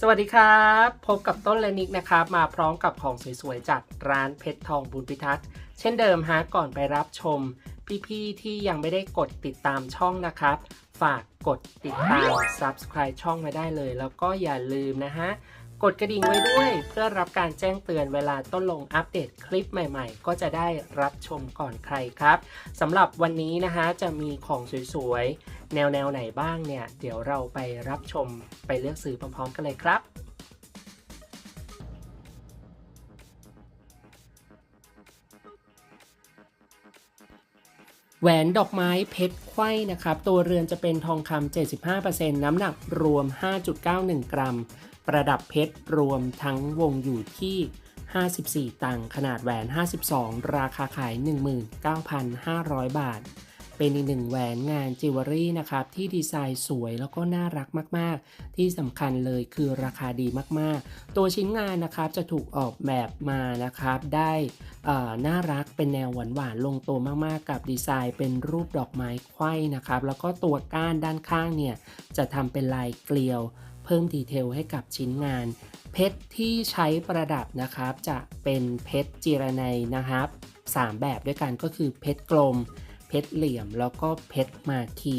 สวัสดีครับ พบกับต้นและนิกนะครับ มาพร้อมกับของสวยๆ จากร้านเพชรทองบุญพิทักษ์เช่นเดิมฮะก่อนไปรับชม พี่ๆ ที่ยังไม่ได้กดติดตามช่องนะครับ ฝากกดติดตาม Subscribe ช่องไว้ได้เลย แล้วก็อย่าลืมนะฮะ กดกระดิ่งไว้ด้วย เพื่อรับการแจ้งเตือนเวลาต้นลงอัปเดตคลิปใหม่ๆ ก็จะได้รับชมก่อนใครครับสำหรับวันนี้นะฮะจะมีของสวยๆ แนวแนวไหนบ้างเนี่ย เดี๋ยวเราไปรับชมไปเลือกซื้อพร้อมๆกันเลยครับแหวนดอกไม้เพชรไขว้นะครับ ตัวเรือนจะเป็นทองคำ 75%น้ำหนักรวม 5.91 กรัม ประดับเพชรรวมทั้งวงอยู่ที่ 54 ตังค์ขนาดแหวน 52 ราคาขาย 19,500 บาท เป็นอีกหนึ่งแหวนงานจิวเวลรี่นะครับที่ดีไซน์สวยแล้วก็น่ารักมาก ๆ ที่สำคัญเลยคือราคาดีมาก ๆ ตัวชิ้นงานนะครับจะถูกออกแบบมานะครับได้น่ารักเป็นแนวหวานๆลงตัวมาก ๆ กับดีไซน์เป็นรูปดอกไม้ไขว้นะครับแล้วก็ตัวก้านด้านข้างเนี่ยจะทำเป็นลายเกลียว เพิ่มดีเทลให้กับชิ้นงาน เพชรที่ใช้ประดับนะครับจะเป็นเพชรจีรนัยนะครับ 3 แบบด้วยกันก็คือเพชรกลม ชรเหลี่ยม แล้วก็เพชรมาคี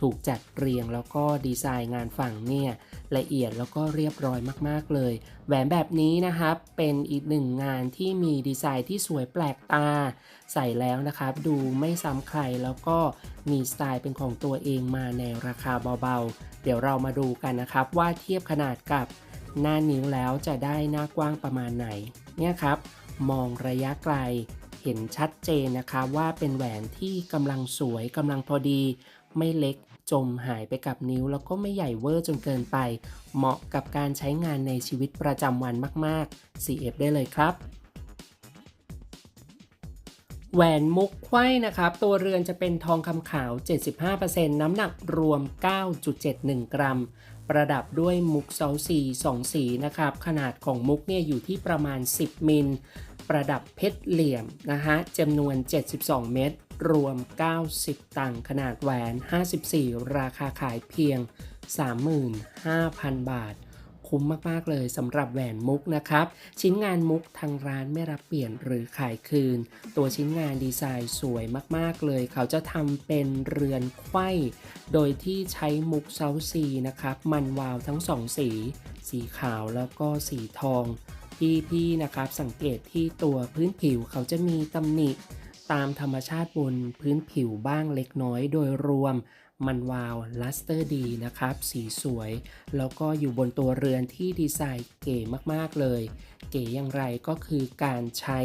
ถูกจัดเรียงแล้วก็ดีไซน์งานฝั่งเนี่ยละเอียดแล้วก็เรียบร้อยมากๆเลย แหวนแบบนี้นะครับเป็นอีกหนึ่งงานที่มีดีไซน์ที่สวยแปลกตา ใส่แล้วนะครับ ดูไม่ซ้ำใครแล้วก็มีสไตล์เป็นของตัวเองมาในราคาเบาๆ เดี๋ยวเรามาดูกันนะครับว่าเทียบขนาดกับหน้านิ้วแล้วจะได้หน้ากว้างประมาณไหน เนี่ยครับ มองระยะไกล เห็นชัดเจนนะครับว่าเป็นแหวนที่กำลังสวยกำลังพอดี ไม่เล็กจมหายไปกับนิ้ว แล้วก็ไม่ใหญ่เวอร์จนเกินไป เหมาะกับการใช้งานในชีวิตประจำวันมาก ๆ CF ได้เลยครับแหวนมุกไขว้นะครับ ตัวเรือนจะเป็นทองคำขาว 75%น้ำหนักรวม 9.71 กรัม ประดับด้วยมุกเซาซี2สีนะครับ ขนาดของมุกเนี่ยอยู่ที่ประมาณ 10 มิล ประดับเพชรเหลี่ยมนะฮะจำนวน 72 เม็ดรวม 90 ตังขนาดแหวน 54 ราคาขายเพียง 35,000 บาท คุ้มมาก ๆ เลยสำหรับแหวนมุกนะครับ ชิ้นงานมุกทางร้านไม่รับเปลี่ยนหรือขายคืน ตัวชิ้นงานดีไซน์สวยมาก ๆ เลย เขาจะทำเป็นเรือนไขว้โดยที่ใช้มุกเซาซีนะครับ มันวาวทั้งสองสี สีขาวแล้วก็สีทอง พี่ๆนะครับสังเกตที่ตัวพื้นผิวเขาจะมีตำหนิตามธรรมชาติบนพื้นผิวบ้างเล็กน้อยโดยรวมมันวาวลัสเตอร์ดีนะครับ สีสวย แล้วก็อยู่บนตัวเรือนที่ดีไซน์เก๋มากๆเลย เก๋อย่างไรก็คือการใช้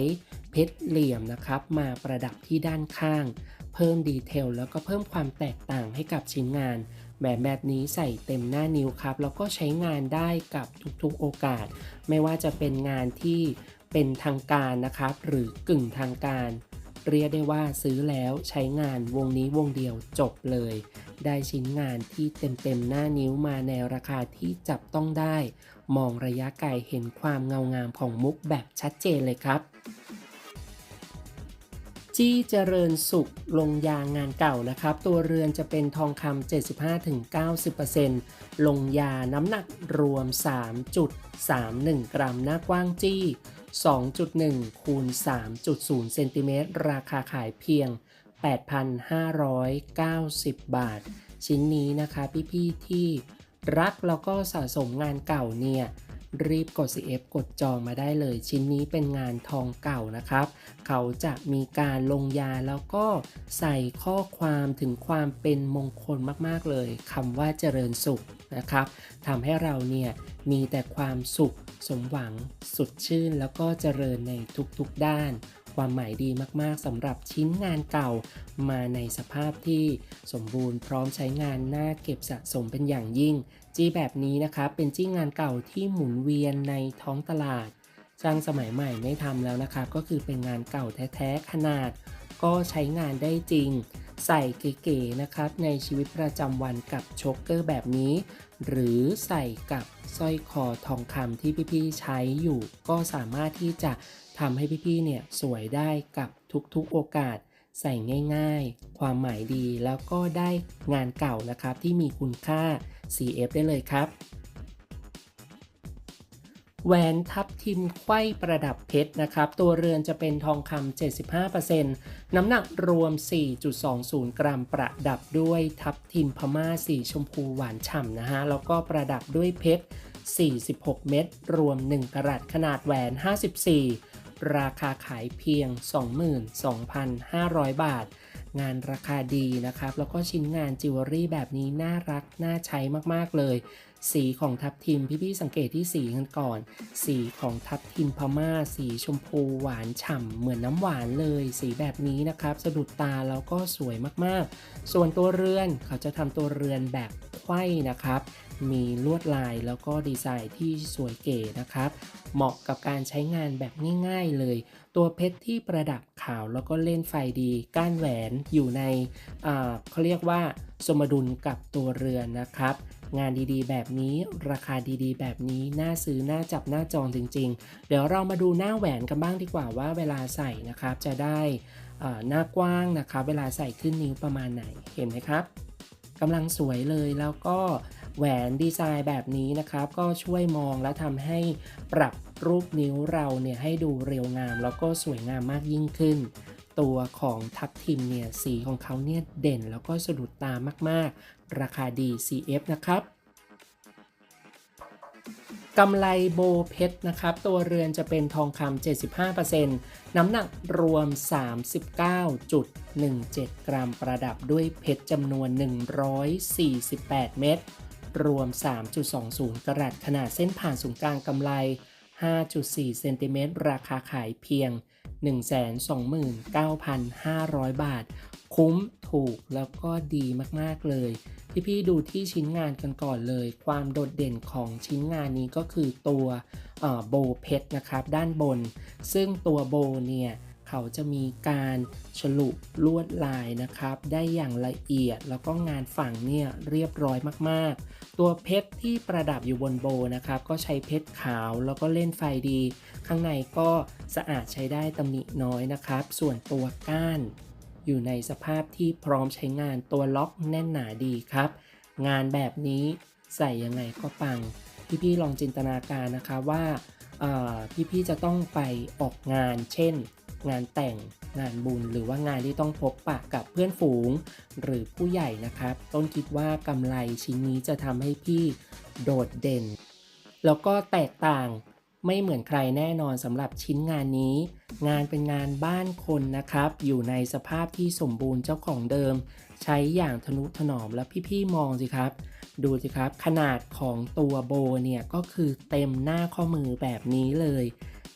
เพชรเหลี่ยมนะครับ มาประดับที่ด้านข้าง เพิ่มดีเทลแล้วก็เพิ่มความแตกต่างให้กับชิ้นงาน แบบแบบนี้ใส่เต็มหน้านิ้วครับ แล้วก็ใช้งานได้กับทุกๆโอกาส ไม่ว่าจะเป็นงานที่เป็นทางการนะครับ หรือกึ่งทางการ เรียกได้ว่าซื้อแล้วใช้งานวงนี้วงเดียวจบเลย ได้ชิ้นงานที่เต็มๆหน้านิ้วมาในราคาที่จับต้องได้ มองระยะไกลเห็นความเงางามของมุกแบบชัดเจนเลยครับ จี้เจริญสุขลงยางงานเก่านะครับ ตัวเรือนจะเป็นทองคำ75-90%ลงยาน้ำหนักรวม 3.31 กรัม หน้ากว้างจี้ 2.1 คูณ 3.0 เซนติเมตร ราคาขายเพียง 8,590 บาท ชิ้นนี้นะคะพี่ๆที่รักแล้วก็สะสมงานเก่าเนี่ย รีบกด CF กดจองมาได้เลย ชิ้นนี้เป็นงานทองเก่านะครับ เขาจะมีการลงยาแล้วก็ใส่ข้อความถึงความเป็นมงคลมากๆเลยคำว่าเจริญสุขนะครับทำให้เราเนี่ยมีแต่ความสุขสมหวังสุดชื่น แล้วก็เจริญในทุกๆด้าน ความหมายดีมากๆสำหรับชิ้นงานเก่ามาในสภาพที่สมบูรณ์พร้อมใช้งานน่าเก็บสะสมเป็นอย่างยิ่ง จี้แบบนี้นะครับเป็นจี้งานเก่าที่หมุนเวียนในท้องตลาดช่างสมัยใหม่ไม่ทำแล้วนะครับก็คือเป็นงานเก่าแท้ๆขนาด ก็ใช้งานได้จริง ใส่เก๋ๆนะครับในชีวิตประจำวันกับโชกเกอร์แบบนี้ หรือใส่กับสร้อยคอทองคำที่พี่ๆใช้อยู่ ก็สามารถที่จะทำให้พี่ๆเนี่ยสวยได้กับทุกๆโอกาส ใส่ง่ายๆ ความหมายดีแล้วก็ได้งานเก่านะครับที่มีคุณค่า CF ได้เลยครับ แหวนทับทิมไขว้ประดับเพชรนะครับ ตัวเรือนจะเป็นทองคำ75%น้ำหนักรวม 4.20 กรัมประดับด้วยทับทิมพม่าสีชมพูหวานฉ่ำนะฮะ แล้วก็ประดับด้วยเพชร 46 เม็ดรวม 1กรัตขนาดแหวน 54 ราคาขายเพียง 22,500 บาท งานราคาดีนะครับ แล้วก็ชิ้นงานจิวเวลรี่แบบนี้น่ารัก น่าใช้มากๆเลย สีของทับทิมพี่ๆสังเกตที่สีกันก่อน สีของทับทิมพม่า สีชมพูหวานฉ่ำเหมือนน้ำหวานเลย สีแบบนี้นะครับ สะดุดตาแล้วก็สวยมากๆ ส่วนตัวเรือนเขาจะทำตัวเรือนแบบไขว้นะครับมีลวดลายแล้วก็ดีไซน์ที่สวยเก๋นะครับ เหมาะกับการใช้งานแบบง่าย ๆเลย ตัวเพชรที่ประดับขาวแล้วก็เล่นไฟดีก้านแหวนอยู่ในเขาเรียกว่าสมดุลกับตัวเรือนนะครับ งานดีๆ แบบนี้ราคาดีๆ แบบนี้น่าซื้อน่าจับน่าจองจริง ๆ เดี๋ยวเรามาดูหน้าแหวนกันบ้างดีกว่าว่าเวลาใส่นะครับจะได้หน้ากว้างนะครับเวลาใส่ขึ้นนิ้วประมาณไหนเห็นไหมครับกำลังสวยเลยแล้วก็แหวนดีไซน์แบบนี้นะครับ ก็ช่วยมองและทำให้ปรับ รูปนิ้วเราเนี่ยให้ดูเรียวงามแล้วก็สวยงามมากยิ่งขึ้น ตัวของทับทิมเนี่ยสีของเขาเนี่ยเด่นแล้วก็สะดุดตามากๆ ราคาดี CF นะครับกำไลโบเพชรนะครับ ตัวเรือนจะเป็นทองคำ75%น้ำหนักรวม 39.17 กรัมประดับด้วยเพชรจำนวน 148 เม็ดรวม 3.20 กรัตขนาดเส้นผ่านศูนย์กลางกำไล 5.4 เซนติเมตรราคาขายเพียง 129,500 บาท คุ้มถูกแล้วก็ดีมากๆเลย พี่ๆดูที่ชิ้นงานกันก่อนเลย ความโดดเด่นของชิ้นงานนี้ก็คือตัวโบเพชรนะครับ ด้านบน ซึ่งตัวโบเนี่ย เขาจะมีการฉลุลวดลายนะครับ ได้อย่างละเอียดแล้วก็งานฝั่งเนี่ยเรียบร้อยมากๆ ตัวเพชรที่ประดับอยู่บนโบนะครับ ก็ใช้เพชรขาวแล้วก็เล่นไฟดี ข้างในก็สะอาดใช้ได้ตำหนิน้อยนะครับ ส่วนตัวก้าน อยู่ในสภาพที่พร้อมใช้งานตัวล็อกแน่นหนาดีครับ งานแบบนี้ใส่ยังไงก็ปัง พี่ๆลองจินตนาการนะคะว่าพี่ๆจะต้องไปออกงานเช่น งานแต่ง งานบุญ หรือว่างานที่ต้องพบปะกับเพื่อนฝูง หรือผู้ใหญ่นะครับ ต้นคิดว่ากำไรชิ้นนี้จะทำให้พี่โดดเด่น แล้วก็แตกต่างไม่เหมือนใครแน่นอนสำหรับชิ้นงานนี้ งานเป็นงานบ้านคนนะครับ อยู่ในสภาพที่สมบูรณ์เจ้าของเดิม ใช้อย่างทนุถนอมแล้วพี่ๆมองสิครับ ดูสิครับ ขนาดของตัวโบเนี่ยก็คือเต็มหน้าข้อมือแบบนี้เลย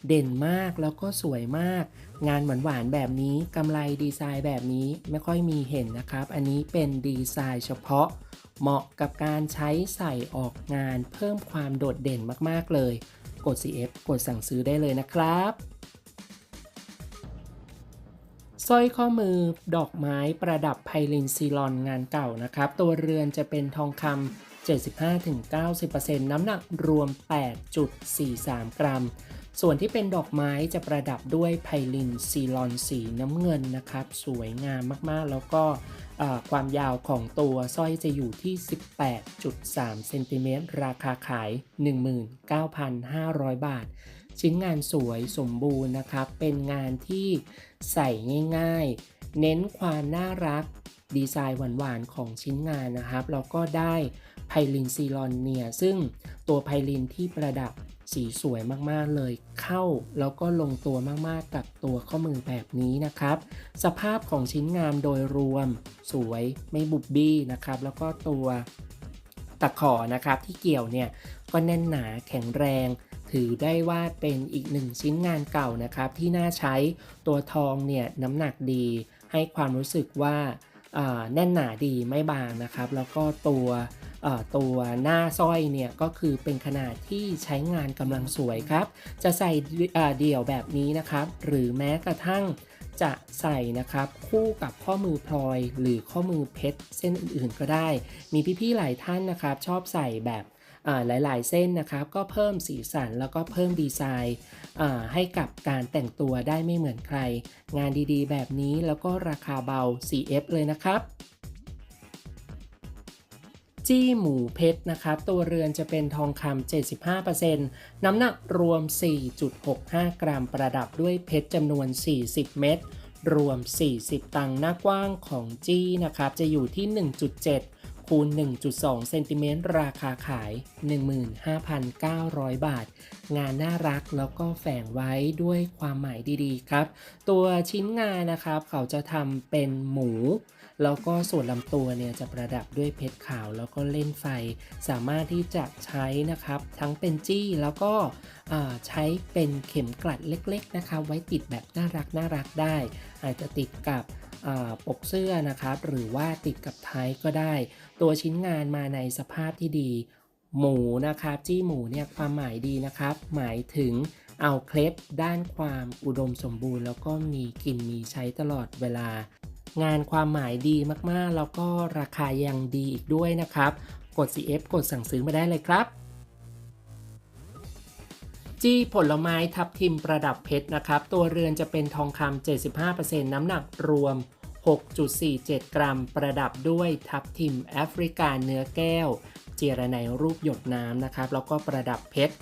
เด่นมากแล้วก็สวยมาก งานหวานๆแบบนี้กำไรดีไซน์แบบนี้ไม่ค่อยมีเห็นนะครับ อันนี้เป็นดีไซน์เฉพาะ เหมาะกับการใช้ใส่ออกงานเพิ่มความโดดเด่นมากๆเลย กด CF กดสั่งซื้อได้เลยนะครับสร้อยข้อมือดอกไม้ประดับไพลินซีลอนงานเก่านะครับ ตัวเรือนจะเป็นทองคำ75-90%น้ำหนักรวม 8.43 กรัม ส่วนที่เป็นดอกไม้จะประดับด้วยไพลินซีลอนสีน้ำเงินนะครับ สวยงามมากๆ แล้วก็ความยาวของตัวสร้อยจะอยู่ที่ 18.3 เซนติเมตรราคาขาย 19,500 บาท ชิ้นงานสวยสมบูรณ์นะครับ เป็นงานที่ใส่ง่ายๆ เน้นความน่ารักดีไซน์หวานๆ ของชิ้นงานนะครับ แล้วก็ได้ไพลินซีลอนเนียซึ่งตัวไพลินที่ประดับ สีสวยมากๆเลย เข้าแล้วก็ลงตัวมากๆกับตัวข้อมือแบบนี้นะครับ สภาพของชิ้นงานโดยรวม สวยไม่บุบบี้นะครับ แล้วก็ตัวตะขอนะครับที่เกี่ยวเนี่ยก็แน่นหนาแข็งแรง ถือได้ว่าเป็นอีกหนึ่งชิ้นงานเก่านะครับ ที่น่าใช้ตัวทองเนี่ยน้ำหนักดี ให้ความรู้สึกว่าแน่นหนาดีไม่บางนะครับ แล้วก็ตัว ตัวหน้าสร้อยเนี่ยก็คือเป็นขนาดที่ใช้งานกำลังสวยครับ จะใส่เดี่ยวแบบนี้นะครับ หรือแม้กระทั่งจะใส่นะครับคู่กับข้อมือพลอย หรือข้อมือเพชรเส้นอื่นๆก็ได้ มีพี่ๆหลายท่านนะครับ ชอบใส่แบบหลายๆเส้นนะครับก็เพิ่มสีสันแล้วก็เพิ่มดีไซน์ให้กับการแต่งตัวได้ไม่เหมือนใคร งานดีๆ แบบนี้แล้วก็ราคาเบา CF เลยนะครับ จี้หมูเพชรนะครับ ตัวเรือนจะเป็นทองคำ 75%น้ำหนักรวม 4.65 กรัมประดับด้วยเพชรจำนวน 40 เม็ดรวม 40 ตังหน้ากว้างของจี้นะครับ จะอยู่ที่ 1.7 คูณ 1.2 เซนติเมตรราคาขาย 15,900 บาท งานน่ารักแล้วก็แฝงไว้ด้วยความหมายดีๆครับ ตัวชิ้นงานนะครับเขาจะทำเป็นหมู แล้วก็ส่วนลำตัวเนี่ยจะประดับด้วยเพชรขาวแล้วก็เล่นไฟ สามารถที่จะใช้นะครับ ทั้งเป็นจี้แล้วก็ใช้เป็นเข็มกลัดเล็กๆนะคะไว้ติดแบบน่ารักน่ารักได้ อาจจะติดกับปกเสื้อนะครับ หรือว่าติดกับไทยก็ได้ ตัวชิ้นงานมาในสภาพที่ดี หมูนะครับ จี้หมูเนี่ยความหมายดีนะครับ หมายถึงเอาเคล็ดด้านความอุดมสมบูรณ์ แล้วก็มีกินมีใช้ตลอดเวลา งานความหมายดีมากๆ แล้วก็ราคายังดีอีกด้วยนะครับ กด CF กดสั่งซื้อมาได้เลยครับจี้ผลไม้ทับทิมประดับเพชรนะครับ ตัวเรือนจะเป็นทองคำ75%น้ำหนักรวม 6.47 กรัม ประดับด้วยทับทิมแอฟริกาเนื้อแก้ว เจรไนรูปหยดน้ำนะครับ แล้วก็ประดับเพชร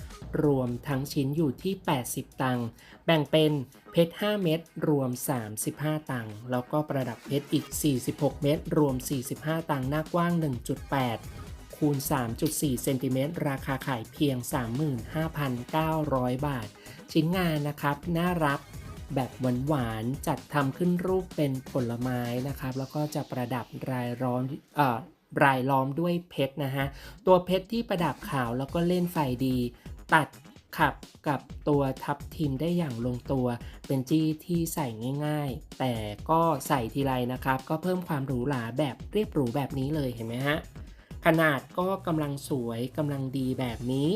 รวมทั้งชิ้นอยู่ที่ 80 ตังค์ แบ่งเป็นเพชร 5 เม็ดรวม 35 ตังค์ แล้วก็ประดับเพชรอีก 46 เม็ดรวม 45 ตังค์ หน้ากว้าง 1.8 คูณ 3.4 เซนติเมตร ราคาขายเพียง 35,900 บาท ชิ้นงานนะครับ น่ารัก แบบหวานๆจัดทำขึ้นรูปเป็นผลไม้นะครับ แล้วก็จะประดับรายล้อมเอ่อรายล้อมด้วยเพชรนะฮะ ตัวเพชรที่ประดับขาวแล้วก็เล่นไฟดี ตัดขับกับตัวทับทิมได้อย่างลงตัว เป็นจี้ที่ใส่ง่าย ๆ แต่ก็ใส่ทีไรนะครับ ก็เพิ่มความหรูหราแบบเรียบหรูแบบนี้เลยเห็นไหมฮะ ขนาดก็กำลังสวยกำลังดีแบบนี้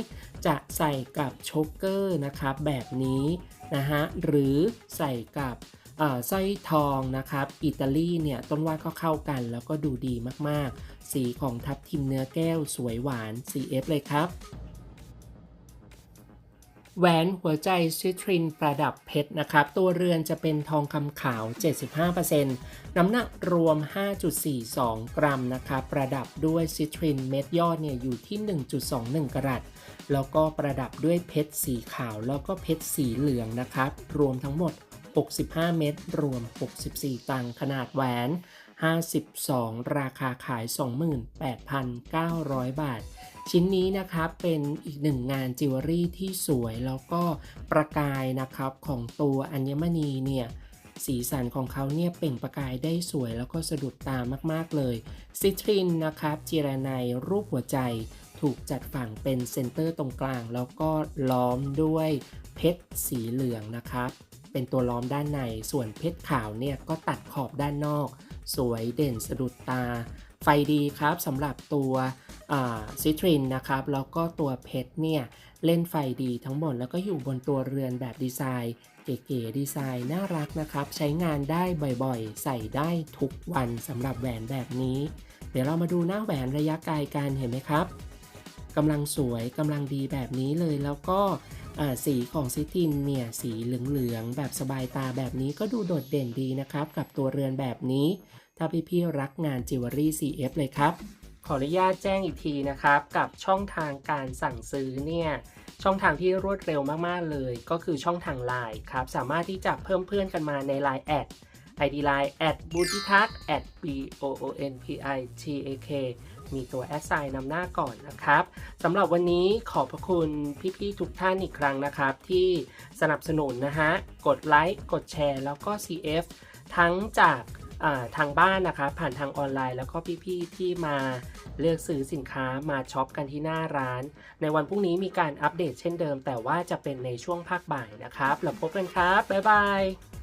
จะใส่กับช็อกเกอร์นะครับแบบนี้นะฮะหรือใส่กับสร้อยทองนะครับอิตาลีเนี่ยต้นว่าก็เข้ากันแล้วก็ดูดีมากๆ สีของทับทิมเนื้อแก้วสวยหวาน CF เลยครับ แหวนหัวใจซิตรินประดับเพชรนะครับ ตัวเรือนจะเป็นทองคำขาว 75%น้ำหนักรวม 5.42 กรัมนะครับ ประดับด้วยซิตรินเม็ดยอดเนี่ยอยู่ที่ 1.21 กรัตแล้วก็ประดับด้วยเพชรสีขาว แล้วก็เพชรสีเหลืองนะครับ รวมทั้งหมด 65 เม็ดรวม 64 ตังขนาดแหวน 52 ราคาขาย 28,900 บาท ชิ้นนี้นะครับเป็นอีกหนึ่งงานจิวเวลรี่ที่สวยแล้วก็ประกายนะครับของตัวอัญมณีเนี่ยสีสันของเขาเนี่ยเปล่งประกายได้สวยแล้วก็สะดุดตามากๆเลยซิตรินนะครับจีราไนรูปหัวใจถูกจัดฝั่งเป็นเซนเตอร์ตรงกลาง แล้วก็ล้อมด้วยเพชรสีเหลืองนะครับ เป็นตัวล้อมด้านในส่วนเพชรขาวเนี่ยก็ตัดขอบด้านนอก สวยเด่นสะดุดตา ไฟดีครับสำหรับตัวซิตรินนะครับ แล้วก็ตัวเพชรเนี่ย เล่นไฟดีทั้งหมด แล้วก็อยู่บนตัวเรือนแบบดีไซน์ เก๋ๆดีไซน์น่ารักนะครับ ใช้งานได้บ่อยๆ ใส่ได้ทุกวันสำหรับแหวนแบบนี้ เดี๋ยวเรามาดูหน้าแหวนระยะไกลกันเห็นไหมครับกำลังสวยกำลังดีแบบนี้เลยแล้วก็ สีของซิตินเนี่ยสีเหลืองๆแบบสบายตาแบบนี้ก็ดูโดดเด่นดีนะครับ กับตัวเรือนแบบนี้ ถ้าพี่ๆรักงานจิวเวลรี่ CF เลยครับ ขออนุญาตแจ้งอีกทีนะครับ กับช่องทางการสั่งซื้อเนี่ยช่องทางที่รวดเร็วมากๆเลย ก็คือช่องทาง Line ครับ สามารถที่จะเพิ่มเพื่อนกันมาใน Line แอด ID Line แอดบูติทักแอด b o o n p i t a k มีตัวแอดไซน์นำหน้าก่อนนะครับสำหรับวันนี้ขอบพระคุณพี่ๆทุกท่านอีกครั้งนะครับ ที่สนับสนุนนะฮะ กดไลค์กดแชร์แล้วก็ CF ทั้งจากาทางบ้านนะครับผ่านทางออนไลน์แล้วก็พี่ๆที่มาเลือกซื้อสินค้ามาช็อปกันที่หน้าร้าน ในวันพรุ่งนี้มีการอัปเดตเช่นเดิม แต่ว่าจะเป็นในช่วงภาคบ่ายนะครับ แล้วพบกันครับ บ๊ายบาย